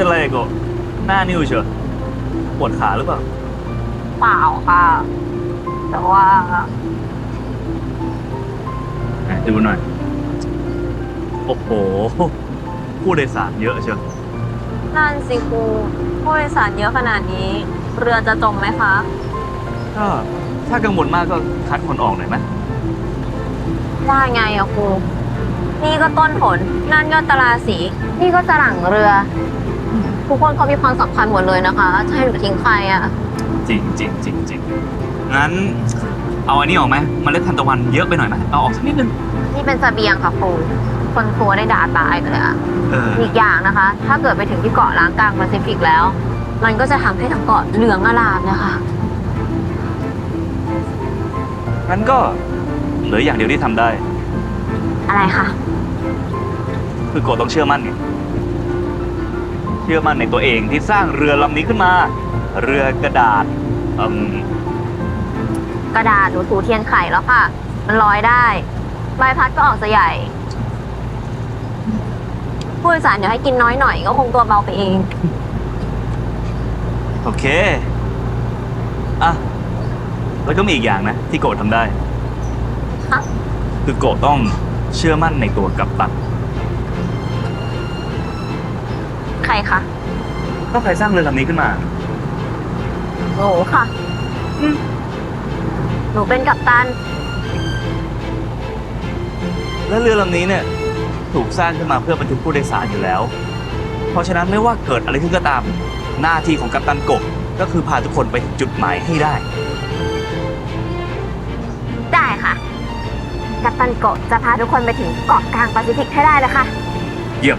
เป็นไรโกะหน้านิ้วเชียวปวดขาหรือเปล่า เปล่าค่ะ แต่ว่าไหนดูหน่อย โอ้โห ผู้โดยสารเยอะเชียวนั่นสิครูผู้โดยสารเยอะขนาดนี้ เรือจะจมไหมคะ ก็ถ้ากังวลมากก็คัดคนออกหน่อยไหมว่าไงอะครู นี่ก็ต้นผล นั่นก็ตราสี นี่ก็จรังเรือ ทุกคนเขามีความสำคัญหมดเลยนะคะจะให้หนูทิ้งใครอะจริงจริงจริงจริงงั้น เอาอันนี้ออกไหมเมล็ดทานตะวันเยอะไปหน่อยไหมเอาออกสักนิดนึงนี่เป็นเสบียงค่ะครูคนครูได้ด่าตายไปเลยอะเอออีกอย่างนะคะ ถ้าเกิดไปถึงที่เกาะล้างกลางแปซิฟิกแล้ว มันก็จะทำให้ทั้งเกาะเหลืองอลามนะคะ งั้นก็เหลืออย่างเดียวที่ทำได้ อะไรคะ คือโกะต้องเชื่อมั่นไงเชื่อมั่นในตัวเองที่สร้างเรือลำนี้ขึ้นมา เรือกระดาษอืมกระดาษหนูถูเทียนไข่แล้วค่ะ มันลอยได้ใบพัดก็ออกจะใหญ่ ผู้โดยสารเดี๋ยวให้กินน้อยหน่อยก็คงตัวเบาไปเอง โอเค อะ แล้วก็มีอีกอย่างนะ ที่โกะทำได้ ค่ะ คือโกะต้องเชื่อมั่นในตัวกัปตัน รคะ ก็ใครสร้างเรือลำนี้ขึ้นมา หนูค่ะ อืม หนูเป็นกัปตัน และเรือลำนี้เนี่ยถูกสร้างขึ้นมาเพื่อบรรทุกผู้โดยสารอยู่แล้ว เพราะฉะนั้นไม่ว่าเกิดอะไรขึ้นก็ตาม หน้าที่ของกัปตันกบก็คือพาทุกคนไปถึงจุดหมายให้ได้ ได้ค่ะ กัปตันโกะจะพาทุกคนไปถึงเกาะกลางแปซิฟิกให้ได้เลยค่ะ เยี่ยม